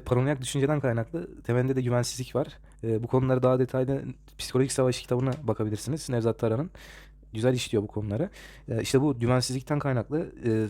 Paranoyak düşünceden kaynaklı temelinde de güvensizlik var. E, bu konuları daha detaylı Psikolojik Savaş kitabına bakabilirsiniz. Nevzat Tarhan'ın güzel işliyor bu konuları. E, işte bu güvensizlikten kaynaklı e,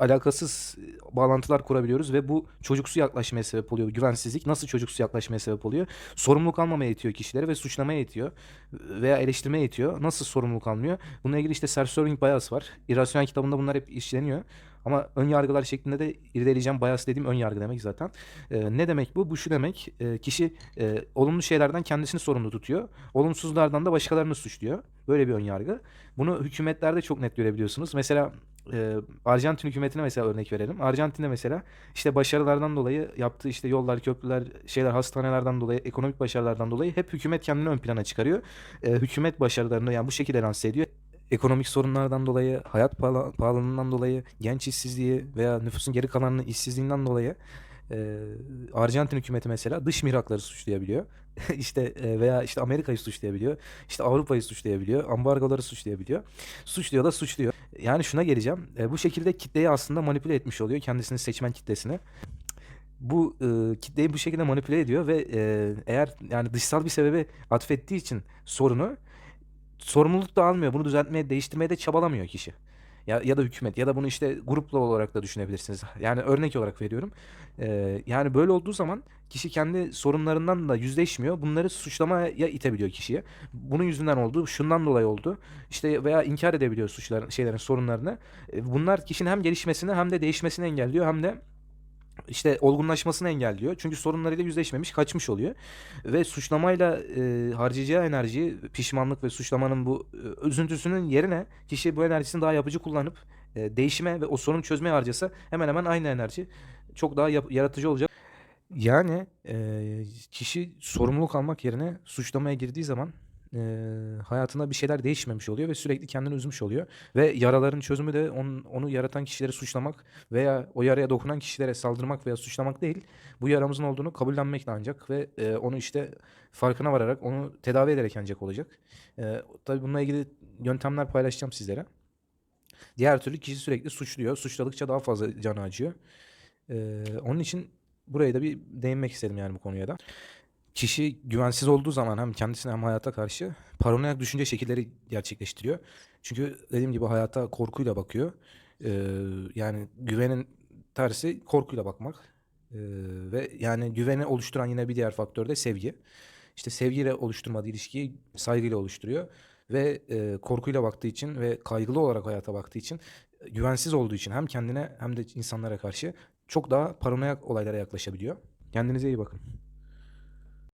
alakasız bağlantılar kurabiliyoruz ve bu çocuksu yaklaşmaya sebep oluyor. Güvensizlik nasıl çocuksu yaklaşmaya sebep oluyor? Sorumluluk almamaya itiyor kişileri ve suçlamaya itiyor veya eleştirmeye itiyor. Nasıl sorumluluk almıyor? Bununla ilgili işte self-serving bias var. İrrasyonel kitabında bunlar hep işleniyor. Ama ön yargılar şeklinde de irdeleyeceğim bias dediğim ön yargı demek zaten. Ee, ne demek bu? Bu şu demek. e, kişi e, olumlu şeylerden kendisini sorumlu tutuyor. Olumsuzlardan da başkalarını suçluyor. Böyle bir ön yargı. Bunu hükümetlerde çok net görebiliyorsunuz. Mesela e, Arjantin hükümetine mesela örnek verelim. Arjantin'de mesela işte başarılardan dolayı yaptığı işte yollar, köprüler, şeyler, hastanelerden dolayı, ekonomik başarılardan dolayı hep hükümet kendini ön plana çıkarıyor. E, hükumet başarılarını yani bu şekilde lanse ediyor. Ekonomik sorunlardan dolayı, hayat pahalı- pahalılığından dolayı, genç işsizliği veya nüfusun geri kalanının işsizliğinden dolayı e, Arjantin hükümeti mesela dış mihrakları suçlayabiliyor. işte e, veya işte Amerika'yı suçlayabiliyor. İşte Avrupa'yı suçlayabiliyor. Ambargoları suçlayabiliyor. Suçluyor da suçluyor. Yani şuna geleceğim. E, bu şekilde kitleyi aslında manipüle etmiş oluyor. Kendisini seçmen kitlesini. Bu e, kitleyi bu şekilde manipüle ediyor ve e, eğer yani dışsal bir sebebe atfettiği için sorunu sorumluluk da almıyor. Bunu düzeltmeye, değiştirmeye de çabalamıyor kişi. Ya, ya da hükümet ya da bunu işte grupla olarak da düşünebilirsiniz. Yani örnek olarak veriyorum. Ee, yani böyle olduğu zaman kişi kendi sorunlarından da yüzleşmiyor. Bunları suçlamaya itebiliyor kişiye. Bunun yüzünden oldu, şundan dolayı oldu. İşte veya inkar edebiliyor suçların, şeylerin, sorunlarını. Ee, Bunlar kişinin hem gelişmesini hem de değişmesini engelliyor hem de işte olgunlaşmasını engelliyor. Çünkü sorunlarıyla yüzleşmemiş, kaçmış oluyor. Ve suçlamayla e, harcayacağı enerjiyi, pişmanlık ve suçlamanın bu e, üzüntüsünün yerine kişi bu enerjisini daha yapıcı kullanıp e, değişime ve o sorunu çözmeye harcasa hemen hemen aynı enerji çok daha yap- yaratıcı olacak. Yani e, kişi sorumluluk almak yerine suçlamaya girdiği zaman e, hayatında bir şeyler değişmemiş oluyor ve sürekli kendini üzmüş oluyor. Ve yaraların çözümü de onun, onu yaratan kişileri suçlamak veya o yaraya dokunan kişilere saldırmak veya suçlamak değil. Bu yaramızın olduğunu kabullenmekle ancak ve e, onu işte farkına vararak onu tedavi ederek ancak olacak. E, tabii bununla ilgili yöntemler paylaşacağım sizlere. Diğer türlü kişi sürekli suçluyor. Suçladıkça daha fazla canı acıyor. E, onun için buraya da bir değinmek istedim yani bu konuya da. Kişi güvensiz olduğu zaman hem kendisine hem hayata karşı paranoyak düşünce şekilleri gerçekleştiriyor. Çünkü dediğim gibi hayata korkuyla bakıyor. Ee, yani güvenin tersi korkuyla bakmak. Ee, ve yani güveni oluşturan yine bir diğer faktör de sevgi. İşte sevgiyle oluşturmadığı ilişkiyi saygıyla oluşturuyor. Ve e, korkuyla baktığı için ve kaygılı olarak hayata baktığı için güvensiz olduğu için hem kendine hem de insanlara karşı çok daha paranoyak olaylara yaklaşabiliyor. Kendinize iyi bakın.